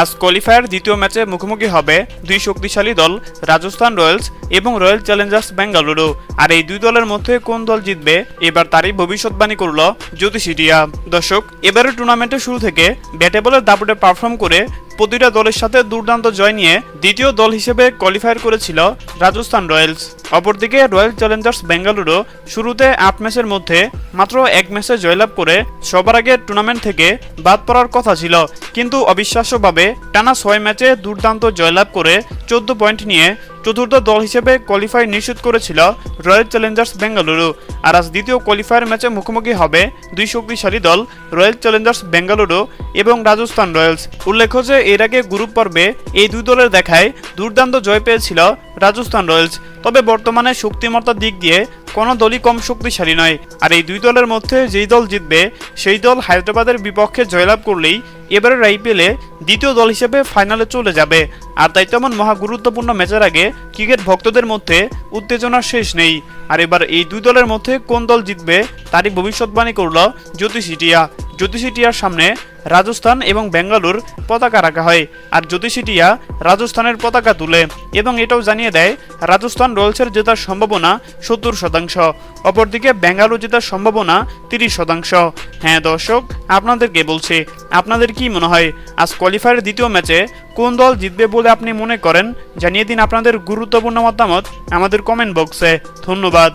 আজ কোয়ালিফায়ার দ্বিতীয় ম্যাচে মুখোমুখি হবে দুই শক্তিশালী দল রাজস্থান রয়্যালস এবং রয়্যাল চ্যালেঞ্জার্স বেঙ্গালুরু। আর এই দুই দলের মধ্যে কোন দল জিতবে, এবার তারই ভবিষ্যৎবাণী করল জ্যোতিষিটিয়া দর্শক, এবারের টুর্নামেন্টের শুরু থেকে ব্যাটে বলের দাপটে পারফর্ম করে প্রতিটা দলের সাথে দুর্দান্ত জয় নিয়ে দ্বিতীয় দল হিসেবে কোয়ালিফায়ার করেছিল রাজস্থান রয়্যালস। অপরদিকে রয়্যাল চ্যালেঞ্জার্স বেঙ্গালুরু শুরুতে আট ম্যাচের মধ্যে মাত্র এক ম্যাচে জয়লাভ করে সবার আগে টুর্নামেন্ট থেকে বাদ পড়ার কথা ছিল। কিন্তু অবিশ্বাস্যভাবে টানা ছয় ম্যাচে দুর্দান্ত জয়লাভ করে চোদ্দ পয়েন্ট নিয়ে চতুর্থ দল হিসেবে কোয়ালিফাই নিশ্চিত করেছিল রয়্যাল চ্যালেঞ্জার্স বেঙ্গালুরু আর আজ দ্বিতীয় কোয়ালিফায়ার ম্যাচে মুখোমুখি হবে দুই শক্তিশালী দল রয়্যাল চ্যালেঞ্জার্স বেঙ্গালুরু এবং রাজস্থান রয়্যালস উল্লেখ্য যে এর আগে গ্রুপ পর্বে এই দুই দলের দেখায় দুর্দান্ত জয় পেয়েছিল রাজস্থান রয়্যালস তবে বর্তমানে শক্তিমত্তার দিক দিয়ে কোনো দলই কম শক্তিশালী নয়। আর এই দুই দলের মধ্যে যেই দল জিতবে, সেই দল হায়দ্রাবাদের বিপক্ষে জয়লাভ করলেই এবারের আইপিএলে দ্বিতীয় দল হিসেবে ফাইনালে চলে যাবে। আর তাই তেমন মহা গুরুত্বপূর্ণ ম্যাচের আগে ক্রিকেট ভক্তদের মধ্যে উত্তেজনার শেষ নেই। আর এবার এই দুই দলের মধ্যে কোন দল জিতবে, তারই ভবিষ্যৎবাণী করল জ্যোতিষিটিয়া জ্যোতিষিটিয়ার সামনে রাজস্থান এবং বেঙ্গালুর পতাকা রাখা হয়, আর জ্যোতিষিটিয়া রাজস্থানের পতাকা তুলে এবং এটাও জানিয়ে দেয়, রাজস্থান রয়্যালসের জেতার সম্ভাবনা সত্তর শতাংশ, অপরদিকে বেঙ্গালুর জেতার সম্ভাবনা তিরিশ শতাংশ। হ্যাঁ দর্শক আপনাদেরকে বলছি, আপনাদের কি মনে হয়, আজ কোয়ালিফায়ার দ্বিতীয় ম্যাচে কোন দল জিতবে বলে আপনি মনে করেন? জানিয়ে দিন আপনাদের গুরুত্বপূর্ণ মতামত আমাদের কমেন্ট বক্সে ধন্যবাদ।